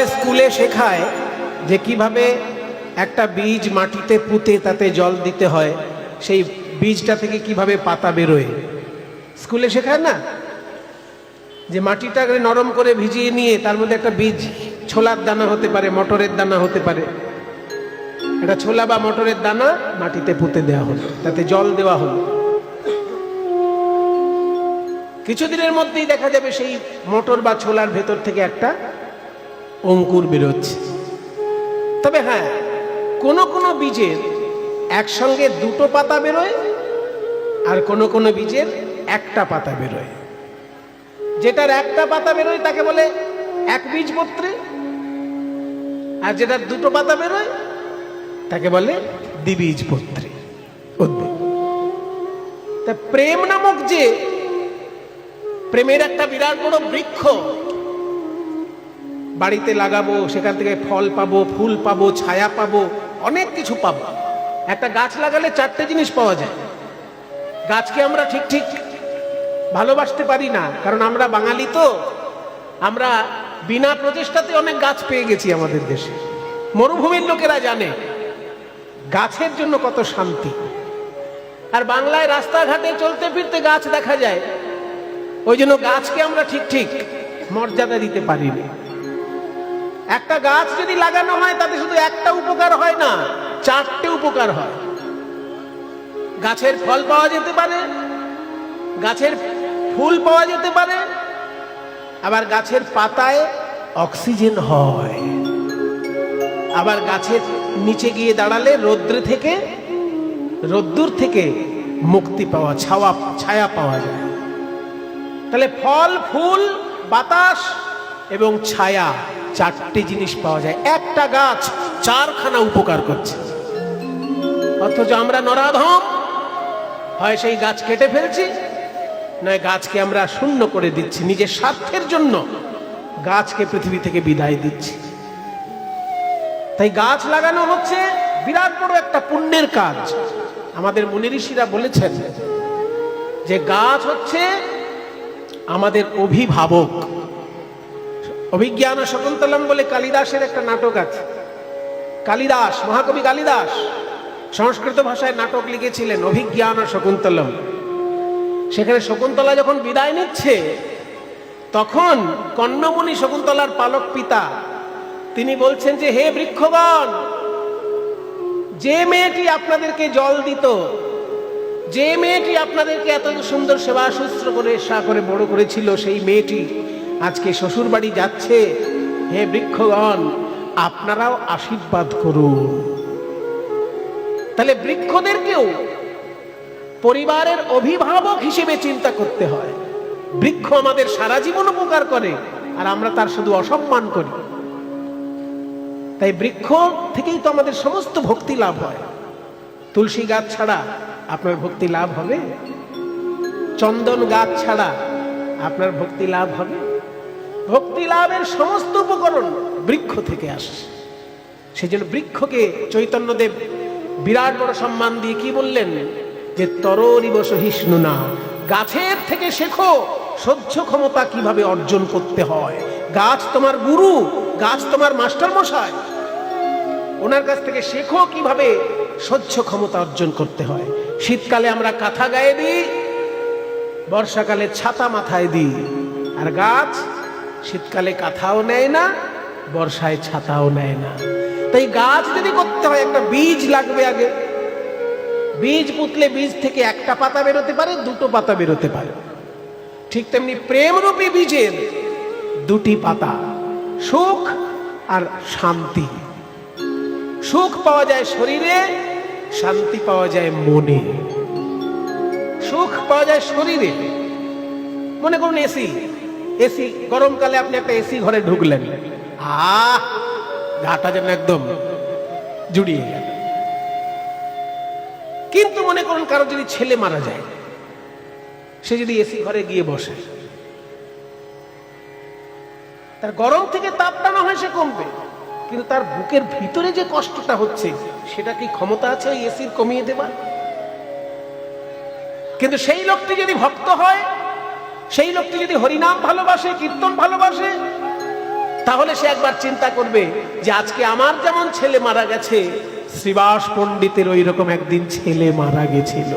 ছোটবেলায় স্কুলে শেখায় যে কীভাবে একটা বীজ মাটিতে পুঁতে তাতে জল দিতে হয়, সেই বীজটা থেকে কীভাবে পাতা বেরোয়। স্কুলে শেখায় না? যে মাটিটা নরম করে ভিজিয়ে নিয়ে তার মধ্যে একটা বীজ, ছোলার দানা হতে পারে, মটরের দানা হতে পারে। একটা ছোলা বা মটরের দানা মাটিতে পুঁতে দেওয়া হলো, তাতে জল দেওয়া হলো। কিছুদিনের মধ্যেই দেখা যাবে সেই মটর বা ছোলার ভেতর থেকে একটা অঙ্কুর বেরোচ্ছে। তবে হ্যাঁ কোনো কোনো বীজের একসঙ্গে দুটো পাতা বেরোয় আর কোনো কোনো বীজের একটা পাতা বেরোয়। যেটার একটা পাতা বেরোয় তাকে বলে এক বীজপত্রে আর যেটার দুটো পাতা বেরোয় তাকে বলে দ্বিবীজপত্রে উদ্ভিদ তা প্রেম নামক যে, প্রেমের একটা বিরাট বড় বৃক্ষ বাড়িতে লাগাবো, সেখান থেকে ফল পাবো, ফুল পাবো, ছায়া পাবো, অনেক কিছু পাবো। একটা গাছ লাগালে চারটে জিনিস পাওয়া যায়। গাছকে আমরা ঠিক ঠিক ভালোবাসতে পারি না, কারণ আমরা বাঙালি তো। আমরা বিনা প্রচেষ্টাতে অনেক গাছ পেয়ে গেছি আমাদের দেশে। মরুভূমির লোকেরা জানে, গাছের জন্য কত শান্তি। আর বাংলায় রাস্তাঘাটে চলতে ফিরতে গাছ দেখা যায়। ওই জন্য গাছকে আমরা ঠিক ঠিক মর্যাদা দিতে পারি পারিনি একটা গাছ যদি লাগানো হয়, তাতে শুধু একটা উপকার হয় না, চারটে উপকার হয়। গাছের ফল পাওয়া যেতে পারে, গাছের ফুল পাওয়া যেতে পারে, আবার গাছের পাতায় অক্সিজেন হয়। আবার গাছের নিচে গিয়ে দাঁড়ালে রৌদ্র থেকে, রোদ্দুর থেকে মুক্তি পাওয়া, ছাওয়া, ছায়া পাওয়া যায়। তাহলে ফল, ফুল, বাতাস এবং ছায়া চারটি জিনিস পাওয়া যায়। একটা গাছ চারখানা উপকার করছে। অথচ আমরা নরাধম। হয় সেই গাছ কেটে ফেলছি, নয় গাছকে আমরা শূন্য করে দিচ্ছি, নিজের স্বার্থের জন্য গাছকে পৃথিবী থেকে বিদায় দিচ্ছি। তাই গাছ লাগানো হচ্ছে বিরাট বড় একটা পুণ্যের কাজ। আমাদের মুনি ঋষিরা বলেছেন যে গাছ হচ্ছে আমাদের অভিভাবক। অভিজ্ঞান শকুন্তলম বলে কালিদাসের একটা নাটক আছে। কালিদাস, মহাকবি কালিদাস সংস্কৃত ভাষায় নাটক লিখেছিলেন অভিজ্ঞান শকুন্তলম সেখানে শকুন্তলা যখন বিদায় নিচ্ছে, তখন কন্যমণি শকুন্তলার পালক পিতা, তিনি বলছেন যে, হে বৃক্ষগণ, যে মেয়েটি আপনাদেরকে জল দিত, যে মেয়েটি আপনাদেরকে এত সুন্দর সেবা শুশ্র করে, সা করে বড় করেছিল, সেই মেয়েটি আজকে শ্বশুর বাড়ি যাচ্ছে। হে বৃক্ষগণ, আপনারাও আশীর্বাদ করুন। তাহলে বৃক্ষদেরকেও পরিবারের অভিভাবক হিসেবে চিন্তা করতে হয়। বৃক্ষ আমাদের সারা জীবন উপকার করে, আর আমরা তার শুধু অসম্মান করি। তাই বৃক্ষ থেকেই তো আমাদের সমস্ত ভক্তি লাভ হয়। তুলসী গাছ ছাড়া আপনার ভক্তি লাভ হবে? চন্দন গাছ ছাড়া আপনার ভক্তি লাভ হবে? ভক্তি লাভের সমস্ত উপকরণ বৃক্ষ থেকে আসে। সেই জন্য বৃক্ষকে চৈতন্যদেব বিরাট বড় সম্মান দিয়ে কি বললেন? যে তররিব হিষ্ণু না, গাছের থেকে শেখো সহ্য ক্ষমতা কীভাবে অর্জন করতে হয়। গাছ তোমার গুরু, গাছ তোমার মাস্টার মশাই ওনার কাছ থেকে শেখো কীভাবে সহ্য ক্ষমতা অর্জন করতে হয়। শীতকালে আমরা কাঁথা গায়ে দিই, বর্ষাকালে ছাতা মাথায় দিই। আর গাছ শীতকালে কাঁথাও নেয় না, বর্ষায় ছাতাও নেয় না। তাই গাছ যদি করতে হয়, একটা বীজ লাগবে আগে। বীজ পুতলে বীজ থেকে একটা পাতা বেরোতে পারে, দুটো পাতা বেরোতে পারে। ঠিক তেমনি প্রেমরূপী বীজের দুটি পাতা, সুখ আর শান্তি। সুখ পাওয়া যায় শরীরে, শান্তি পাওয়া যায় মনে। সুখ পাওয়া যায় শরীরে। মনে করুন এসি। এসি গরমকালে আপনি একটা এসি ঘরে ঢুকলেন। আহ, গাটা যেন একদম জুড়িয়ে গেল। কিন্তু মনে করুন কারও যদি ছেলে মারা যায়, সে যদি এসি ঘরে গিয়ে বসে, তার গরম থেকে তাপটা না হয় সে কমবে। কিন্তু তার বুকের ভিতরে যে কষ্টটা হচ্ছে, সেটা কি ক্ষমতা আছে ওই এসির কমিয়ে দেবার? কিন্তু সেই লোকটি যদি ভক্ত হয় সেই লোকটি যদি হরিনাম ভালোবাসে, কীর্তন ভালোবাসে, তাহলে সে একবার চিন্তা করবে যে আজকে আমার যেমন ছেলে মারা গেছে, শ্রীবাস পণ্ডিতের ওই রকম একদিন ছেলে মারা গেছিল।